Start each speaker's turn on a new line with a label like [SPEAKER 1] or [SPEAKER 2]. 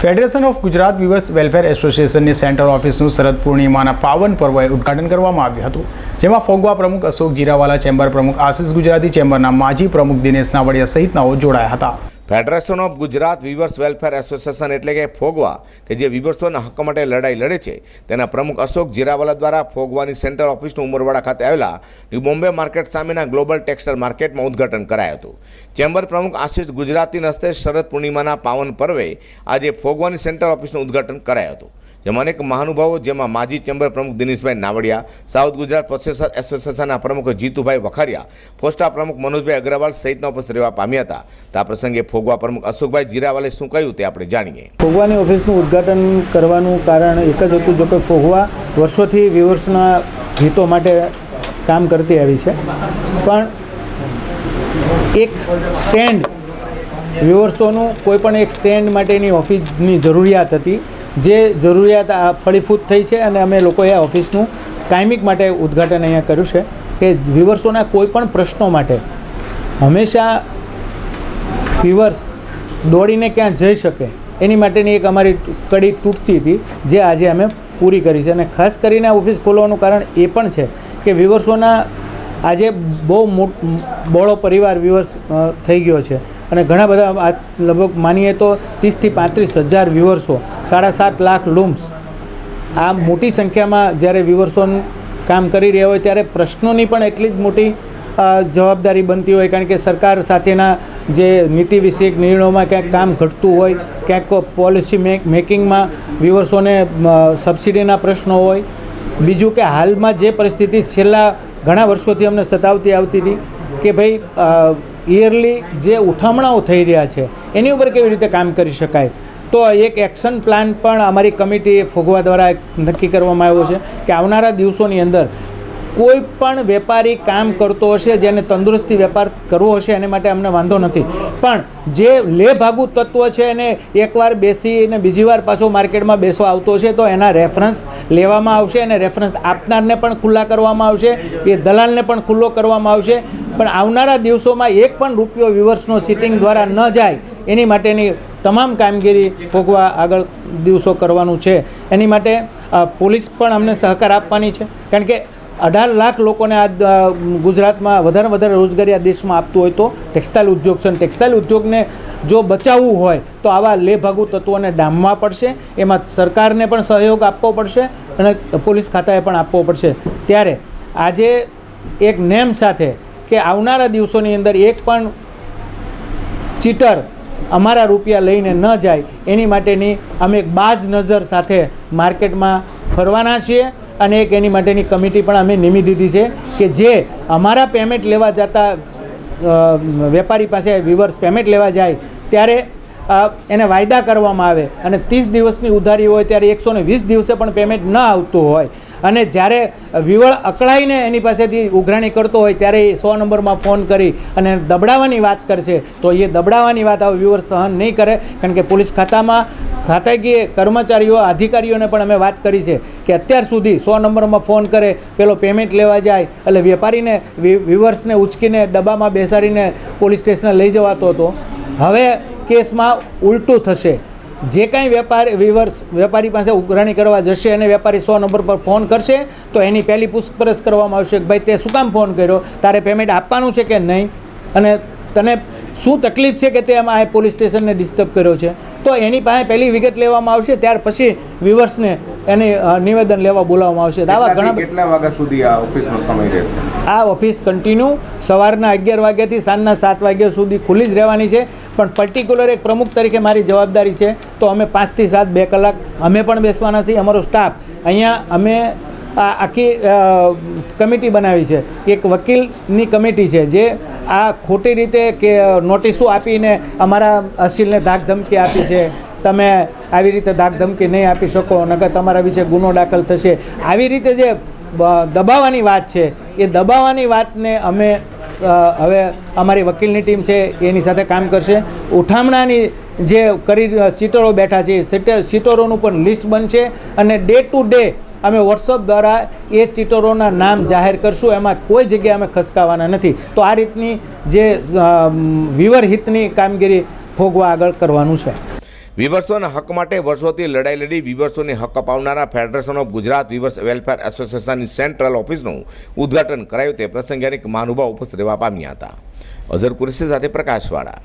[SPEAKER 1] Federation of Gujarat weavers welfare એસોસિએશનની central ઓફિસનું શરદ પૂર્ણિમાના પાવન પર્વએ ઉદ્ઘાટન કરવામાં આવ્યું હતું, જેમાં ફોગવા પ્રમુખ અશોક જીરાવાલા, ચેમ્બર પ્રમુખ આશિષ ગુજરાતી, ચેમ્બરના માજી પ્રમુખ દિનેશ નાવડિયા સહિતનાઓ જોડાયા હતા.
[SPEAKER 2] Federation of Gujarat weavers welfare association એટલે કે ફોગવા, કે જે વિવર્સોના હક માટે લડાઈ લડે છે. તેના પ્રમુખ અશોક જીરાવાલા દ્વારા ફોગવાની સેન્ટ્રલ ઓફિસનું ઉમરવાડા ખાતે આવેલા ન્યૂ બોમ્બે માર્કેટ સામેના ગ્લોબલ ટેક્સટાઇલ માર્કેટમાં ઉદ્ઘાટન કરાયું હતું. ચેમ્બર પ્રમુખ આશિષ ગુજરાતીના હસ્તે શરદ પૂર્ણિમાના પાવન પર્વે આજે ફોગવાની સેન્ટ્રલ ઓફિસનું ઉદ્ઘાટન કરાયું હતું. જેમાં અનેક મહાનુભાવો, જેમાં માજી ચેમ્બર પ્રમુખ દિનેશભાઈ નાવડિયા, સાઉથ ગુજરાત પ્રોસેસર એસોસિએશનના પ્રમુખ જીતુભાઈ વખારિયા, ફોસ્ટા પ્રમુખ મનોજભાઈ અગ્રવાલ સહિતના ઉપસ્થિત રહેવા પામ્યા હતા. તો આ પ્રસંગે ફોગવા પ્રમુખ અશોકભાઈ જીરાવાલે શું કહ્યું તે આપણે જાણીએ.
[SPEAKER 3] ફોગવાની ઓફિસનું ઉદ્ઘાટન કરવાનું કારણ એક જ હતું, જો કે ફોગવા વર્ષોથી વ્યુઅર્સના હિતો માટે કામ કરતી આવી છે. પણ એક સ્ટેન્ડ વ્યુઅર્સોનું કોઈ પણ એક સ્ટેન્ડ માટેની ઓફિસની જરૂરિયાત હતી. જે જરૂરિયાત આ ફળીફૂટ થઈ છે અને અમે લોકોએ ઓફિસનું કાયમિક માટે ઉદ્ઘાટન અહીંયા કર્યું છે કે વ્યુઅર્સોના કોઈ પણ પ્રશ્નો માટે હંમેશા વિવર્સ દોડીને ક્યાં જઈ શકે, એની માટેની એક અમારી કડી તૂટતી હતી, જે આજે અમે પૂરી કરી છે. અને ખાસ કરીને ઓફિસ ખોલવાનું કારણ એ પણ છે કે વ્યુઅર્સોના આજે બહુ મોટ બહોળો પરિવાર વ્યુઅર્સ થઈ ગયો છે. અને ઘણા બધા લગભગ માનીએ તો ત્રીસથી પાંત્રીસ હજાર વ્યુઅર્સો સાડા સાત લાખ લૂમ્સ આ મોટી સંખ્યામાં જ્યારે વ્યુઅર્સો કામ કરી રહ્યા હોય ત્યારે પ્રશ્નોની પણ એટલી જ મોટી જવાબદારી બનતી હોય કારણ કે સરકાર સાથેના જે નીતિ વિષયક નિર્ણયોમાં ક્યાંક કામ ઘટતું હોય, ક્યાંક પોલિસી મેક મેકિંગમાં વ્યુવર્સોને સબસિડીના પ્રશ્નો હોય. બીજું કે હાલમાં જે પરિસ્થિતિ છેલ્લા ઘણા વર્ષોથી અમને સતાવતી આવતી હતી કે ભાઈ યરલી જે ઉઠામણાઓ થઈ રહ્યા છે, એની ઉપર કેવી રીતે કામ કરી શકાય? તો એક એક્શન પ્લાન પણ અમારી કમિટી ફોગવા દ્વારા નક્કી કરવામાં આવ્યો છે કે આવનારા દિવસોની અંદર કોઈ પણ વેપારી કામ કરતો હશે જેને તંદુરસ્તી વેપાર કરવો હશે, એને માટે અમને વાંધો નથી. પણ જે લે ભાગુ તત્વ છે એને એકવાર બેસીને બીજી વાર પાછો માર્કેટમાં બેસવા આવતો છે તો એના રેફરન્સ લેવામાં આવશે અને રેફરન્સ આપનારને પણ ખુલ્લા કરવામાં આવશે, એ દલાલને પણ ખુલ્લો કરવામાં આવશે. પણ આવનારા દિવસોમાં એક પણ રૂપિયો વિવર્સનો સિટિંગ દ્વારા ન જાય, એની માટેની તમામ કામગીરી ફોગવા આગળ દિવસો કરવાનું છે. એની માટે પોલીસ પણ અમને સહકાર આપવાની છે. કારણ કે અઢાર લાખ લોકોને આ ગુજરાતમાં વધારે વધારે રોજગારી આ દેશમાં આપતું હોય તો ટેક્સટાઇલ ઉદ્યોગ છે. ટેક્સટાઇલ ઉદ્યોગને જો બચાવવું હોય, તો આવા લેભાગુ તત્વોને ડામવા પડશે. એમાં સરકારને પણ સહયોગ આપવો પડશે અને પોલીસ ખાતાએ પણ આપવો પડશે. ત્યારે આજે એક નેમ સાથે કે આવનારા દિવસોની અંદર એક પણ ચીટર અમારા રૂપિયા લઈને ન જાય, એની માટેની અમે એક બાજ નજર સાથે માર્કેટમાં ફરવાના છીએ અને એક એની માટેની કમિટી પણ અમે નિમી દીધી છે કે જે અમારા પેમેન્ટ લેવા જતા વેપારી પાસે વિવર્સ પેમેન્ટ લેવા જાય, ત્યારે એને વાયદા કરવામાં આવે અને ત્રીસ દિવસની ઉધારી હોય ત્યારે એકસો ને વીસ દિવસે પણ પેમેન્ટ ન આવતું હોય. અને જ્યારે વિવળ અકળાઈને એની પાસેથી ઉઘરાણી કરતો હોય ત્યારે એ સો નંબરમાં ફોન કરી અને દબડાવવાની વાત કરશે, તો એ દબડાવવાની વાત હવે વ્યુઅર સહન નહીં કરે. કારણ કે પોલીસ ખાતામાં ખાતાકીય કર્મચારીઓ, અધિકારીઓને પણ અમે વાત કરી છે કે અત્યાર સુધી સો નંબરમાં ફોન કરે, પેલો પેમેન્ટ લેવા જાય એટલે વેપારીને વ્યુઅર્સને ઉચકીને ડબ્બામાં બેસાડીને પોલીસ સ્ટેશને લઈ જવાતો હતો. હવે કેસમાં ઉલટું થશે. જે કાંઈ વેપાર વિવર્સ વેપારી પાસે ઉઘરાણી કરવા જશે અને વેપારી સો નંબર પર ફોન કરશે, તો એની પહેલી પૂછપરછ કરવામાં આવશે કે ભાઈ, તે શું કામ ફોન કર્યો? તારે પેમેન્ટ આપવાનું છે કે નહીં? અને તને શું તકલીફ છે કે તે એમાં પોલીસ સ્ટેશનને ડિસ્ટર્બ કર્યો છે? તો એની પાસે પહેલી વિગત લેવામાં આવશે, ત્યાર પછી વિવર્સને એને નિવેદન લેવા બોલાવવામાં આવશે. દાવા આવા ઘણા
[SPEAKER 4] કેટલા વાગ્યા સુધી આ ઓફિસનો સમય રહેશે?
[SPEAKER 3] આ ઓફિસ કન્ટિન્યુ સવારના અગિયાર વાગ્યાથી સાંજના સાત વાગ્યા સુધી ખુલ્લી જ રહેવાની છે. પણ પર્ટિક્યુલર એક પ્રમુખ તરીકે મારી જવાબદારી છે. તો અમે પાંચથી સાત બે કલાક અમે પણ બેસવાના છીએ. અમારો સ્ટાફ અહીંયા અમે આ આખી કમિટી બનાવી છે. એક વકીલની કમિટી છે જે આ ખોટી રીતે કે નોટિસો આપીને અમારા અસીલને ધાક ધમકી આપી છે. તમે આવી રીતે ધાક ધમકી નહીં આપી શકો, નકર તમારા વિશે ગુનો દાખલ થશે. આવી રીતે જે દબાવવાની વાત છે, એ દબાવવાની વાતને અમે હવે અમારી વકીલની ટીમ છે, એની સાથે કામ કરશે. ઉઠામણાની જે કરી, ચીટરો બેઠા છે ચીટરોનું પણ લિસ્ટ બનશે અને ડે ટુ ડે અમે વોટ્સઅપ દ્વારા એ ચીટરોના નામ જાહેર કરશું, એમાં કોઈ જગ્યાએ અમે ખસકાવાના નથી. તો આ રીતની જે વિવર હિતની કામગીરી ભોગવા આગળ કરવાનું છે.
[SPEAKER 2] વિવર્સોના હક માટે વર્ષોથી લડાઈ લડી વિવર્સોને હક અપાવનારા federation of Gujarat weavers welfare એસોસિએશનની central ઓફિસનું ઉદ્ઘાટન કરાયું. તે પ્રસંગે અનેક મહાનુભાવ ઉપસ્થિત રહેવા પામ્યા હતા. અઝર કુરેશી સાથે પ્રકાશવાળા